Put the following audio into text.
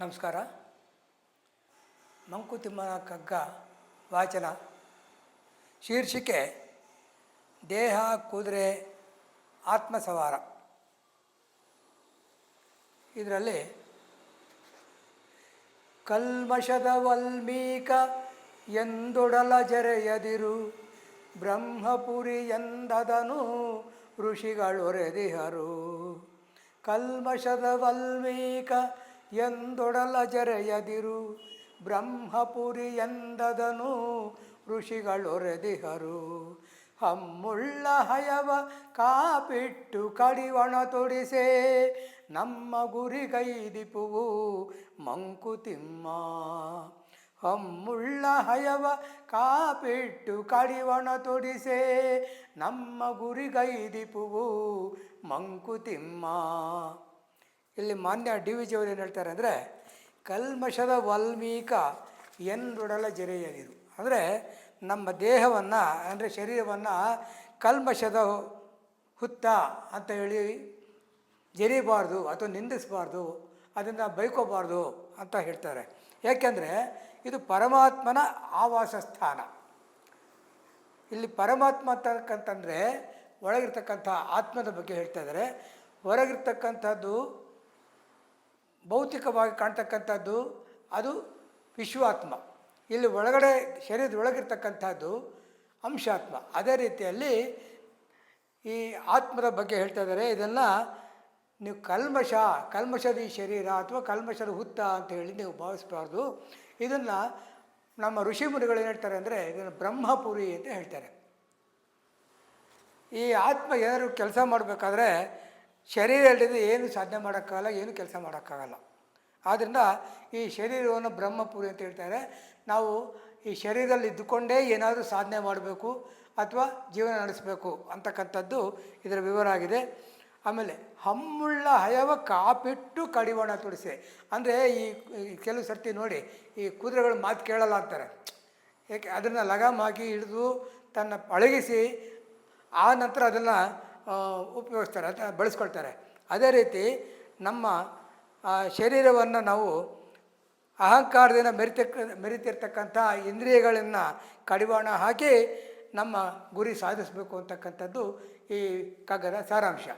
ನಮಸ್ಕಾರ. ಮಂಕುತಿಮ್ಮನ ಕಗ್ಗ ವಾಚನ. ಶೀರ್ಷಿಕೆ, ದೇಹ, ಕುದುರೆ ಆತ್ಮಸವಾರ ಇದರಲ್ಲಿ, ಕಲ್ಮಶದ ವಲ್ಮೀಕ ಎಂದೊಡಲ ಜರೆಯದಿರು, ಬ್ರಹ್ಮಪುರಿ ಎಂದದನು ಋಷಿಗಳೊರೆದಿಹರು. ಕಲ್ಮಶದ ವಲ್ಮೀಕ ಎಂದೊಡಲ ಜರೆಯದಿರು, ಬ್ರಹ್ಮಪುರಿ ಎಂದದನು ಋಷಿಗಳೊರೆದಿಹರು. ಹಮ್ಮುಳ್ಳ ಹಯವ ಕಾಪಿಟ್ಟು ಕಡಿವಣ ತೊಡಿಸೆ, ನಮ್ಮ ಗುರಿಗೈದಿಪುವು ಮಂಕುತಿಮ್ಮ ಹಮ್ಮುಳ್ಳ ಹಯವ ಕಾಪಿಟ್ಟು ಕಡಿವಣ ತೊಡಿಸೆ, ನಮ್ಮ ಗುರಿಗೈದಿಪುವು ಮಂಕುತಿಮ್ಮ ಇಲ್ಲಿ ಮಾನ್ಯ ಡಿ ವಿ ಜಿಯವರು ಏನು ಹೇಳ್ತಾರೆ ಅಂದರೆ, ಕಲ್ಮಶದ ವಾಲ್ಮೀಕ ಎಂದೊಡಲ ಜರೆಯದಿರು ಅಂದರೆ ನಮ್ಮ ದೇಹವನ್ನು, ಅಂದರೆ ಶರೀರವನ್ನು ಕಲ್ಮಶದ ಹುತ್ತ ಅಂತ ಹೇಳಿ ಜರಿಬಾರ್ದು, ಅಥವಾ ನಿಂದಿಸಬಾರ್ದು, ಅದನ್ನು ಬೈಕೋಬಾರ್ದು ಅಂತ ಹೇಳ್ತಾರೆ. ಯಾಕೆಂದರೆ ಇದು ಪರಮಾತ್ಮನ ಆವಾಸ ಸ್ಥಾನ. ಇಲ್ಲಿ ಪರಮಾತ್ಮ ಅಂತಕ್ಕಂತಂದರೆ ಒಳಗಿರ್ತಕ್ಕಂಥ ಆತ್ಮದ ಬಗ್ಗೆ ಹೇಳ್ತಾ ಇದ್ದಾರೆ. ಹೊರಗಿರ್ತಕ್ಕಂಥದ್ದು ಭೌತಿಕವಾಗಿ ಕಾಣ್ತಕ್ಕಂಥದ್ದು ಅದು ವಿಶ್ವಾತ್ಮ. ಇಲ್ಲಿ ಒಳಗಡೆ ಶರೀರದ ಒಳಗಿರ್ತಕ್ಕಂಥದ್ದು ಅಂಶಾತ್ಮ. ಅದೇ ರೀತಿಯಲ್ಲಿ ಈ ಆತ್ಮದ ಬಗ್ಗೆ ಹೇಳ್ತಾ ಇದ್ದಾರೆ, ಇದನ್ನು ನೀವು ಕಲ್ಮಶ, ಕಲ್ಮಶದ ಈ ಶರೀರ ಅಥವಾ ಕಲ್ಮಶದ ಹುತ್ತ ಅಂತ ಹೇಳಿ ನೀವು ಭಾವಿಸಬಾರ್ದು. ಇದನ್ನು ನಮ್ಮ ಋಷಿ ಮುನಿಗಳು ಏನು ಹೇಳ್ತಾರೆ ಅಂದರೆ ಇದನ್ನು ಬ್ರಹ್ಮಪುರಿ ಅಂತ ಹೇಳ್ತಾರೆ. ಈ ಆತ್ಮ ಏನಾದರೂ ಕೆಲಸ ಮಾಡಬೇಕಾದ್ರೆ ಶರೀರ ಇಲ್ಲದೆ ಏನು ಸಾಧನೆ ಮಾಡೋಕ್ಕಾಗಲ್ಲ, ಏನು ಕೆಲಸ ಮಾಡೋಕ್ಕಾಗಲ್ಲ. ಆದ್ದರಿಂದ ಈ ಶರೀರವನ್ನು ಬ್ರಹ್ಮಪುರಿ ಅಂತ ಹೇಳ್ತಾರೆ. ನಾವು ಈ ಶರೀರದಲ್ಲಿ ಇದ್ದುಕೊಂಡೇ ಏನಾದರೂ ಸಾಧನೆ ಮಾಡಬೇಕು ಅಥವಾ ಜೀವನ ನಡೆಸಬೇಕು ಅಂತಕ್ಕಂಥದ್ದು ಇದರ ವಿವರ ಆಗಿದೆ. ಆಮೇಲೆ ಹಮ್ಮುಳ್ಳ ಹಯವ ಕಾಪಿಟ್ಟು ಕಡಿವಾಣ ತೊಡಿಸಿ. ಅಂದರೆ ಈ ಕೆಲವು ಸರ್ತಿ ನೋಡಿ, ಈ ಕುದುರೆಗಳು ಮಾತು ಕೇಳಲ್ಲ ಅಂತಾರೆ. ಏಕೆ, ಅದನ್ನು ಲಗಾಮ್ ಹಾಕಿ ಹಿಡಿದು ತನ್ನ ಪಳಗಿಸಿ ಆ ನಂತರ ಅದನ್ನು ಉಪಯೋಗಿಸ್ತಾರೆ ಅಂತ ಬಳಸ್ಕೊಳ್ತಾರೆ. ಅದೇ ರೀತಿ ನಮ್ಮ ಶರೀರವನ್ನು ನಾವು ಅಹಂಕಾರದಿಂದ ಮೆರಿತಕ್ಕ, ಮೆರಿತಿರ್ತಕ್ಕಂಥ ಇಂದ್ರಿಯಗಳನ್ನು ಕಡಿವಾಣ ಹಾಕಿ ನಮ್ಮ ಗುರಿ ಸಾಧಿಸಬೇಕು ಅಂತಕ್ಕಂಥದ್ದು ಈ ಕಗ್ಗದ ಸಾರಾಂಶ.